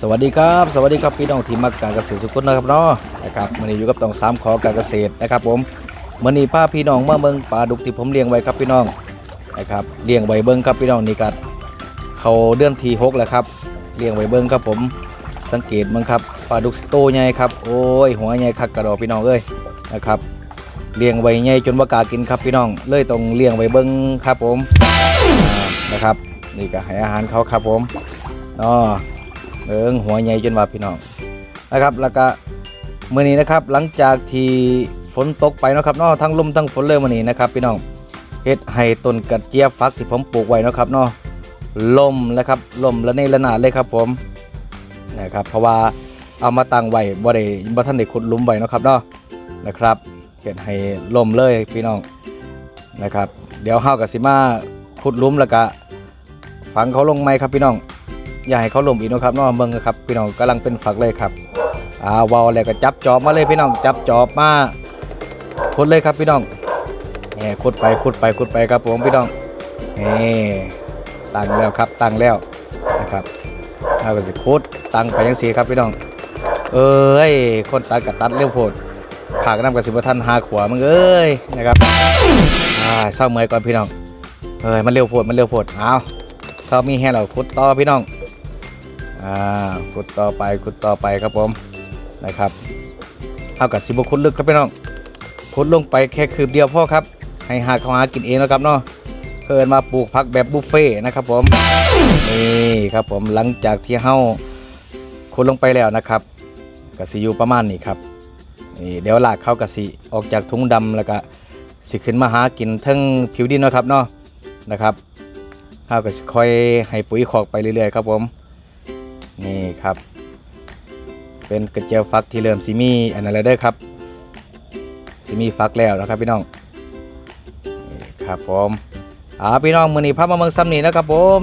สวัสดีครับ สวัสดีครับพี่น้องทีมมักการเกษตรสุขุนนะครับเนาะนะครับมื่อนี้อยู่กับตองสามขอการเกษตรนะครับ ผมมื่อนี้พาพี่น้องมาเมืองปลาดุกที่ผมเลี้ยงไว้ครับพี่น้องนะครับเลี้ยงไว้เบิ้งครับพี่น้องนี่กัดเขาเดือนทีหกแล้วครับเลี้ยงไว้เบิ้งครับผมสังเกตมั้งครับปลาดุกโตใหญ่ครับโอ้ยหัวใหญ่คักกระดอกพี่น้องเอ้ยนะครับเลี้ยงไว้ใหญ่จนว่ากากินครับพี่น้องเลยต้องเลี้ยงไว้เบิ้งครับผมนะครับ นี่ก็ให้อาหารเขาครับผมเนาะ เอิงหัวใหญ่จนว่าพี่น้องนะครับแล้วก็มื้อนี้นะครับหลังจากที่ฝนตกไปนะครับเนาะทั้งลมทั้งฝนเลยมื้อนี้นะครับ พี่น้องเฮ็ดให้ต้นกระเจี๊ยบฟักที่ผมปลูกไว้นะครับเนาะลมแล้วครับล่มระเนระนาดเลยครับผมนะครับเพราะว่าเอามาตั้งไว้บ่ได้บ่ทันได้ขุดลุมไว้นะครับเนาะนะครับเฮ็ดให้ลมเลยพี่น้องนะครับ เดี๋ยวเฮาก็สิมาขุดลุมแล้วก็ฝังเขาลงไหมครับพี่น้อง อย่าให้เขาล้มอีกนะครับน้องเบิงนะครับพี่น้องกำลังเป็นฝักเลยครับอ่าวาวแล้วก็จับจอบมาเลยพี่น้องจับจอบมาขุดเลยครับพี่น้องแหมขุดไปขุดไปขุดไปครับผมพี่น้องนี่ตั้งแล้วครับตั้งแล้วนะครับเราก็สิขุดตั้งไปยังสีครับพี่น้อง เอ้ยคนตัดกับตัดเร็วโพดผากน้ำกับสิบทันหาขวามึงเอ้ยนะครับอ่าเศร้าเมื่อยก่อนพี่น้องเอ้ยมันเร็วโพดมันเร็วโพดเอาเศร้ามีแห้เราขุดต่อพี่น้อง อ่าขุดต่อไปขุดต่อไปครับผมนะครับเท่ากับสิบขุดลึกครับพี่น้องขุดลงไปแค่คืบเดียวพ่อครับ ให้หาเขาหากินเองนะครับเนาะเพิ่นมาปลูกผักแบบบุฟเฟ่นะครับผมนี่ครับผมหลังจากที่เฮาขุดลงไปแล้วนะครับกสิอยู่ประมาณนี้ครับนี่เดี๋ยวลากเข้ากสิออกจากถุงดำแล้วก็สิขึ้นมาหากินทั้งผิวดินเนาะครับเนาะนะครับเฮาก็สิค่อยให้ปุ๋ยคอกไปเรื่อยๆครับผม นี่ครับ เป็นกระเจียวฟักที่เริ่มซิมีอันนั้นแล้วเด้อครับซิมีฟักแล้วนะครับพี่น้องนี่ครับผมอ่าพี่น้องมือนี้พามาเมืองซ้ำนี่นะครับผม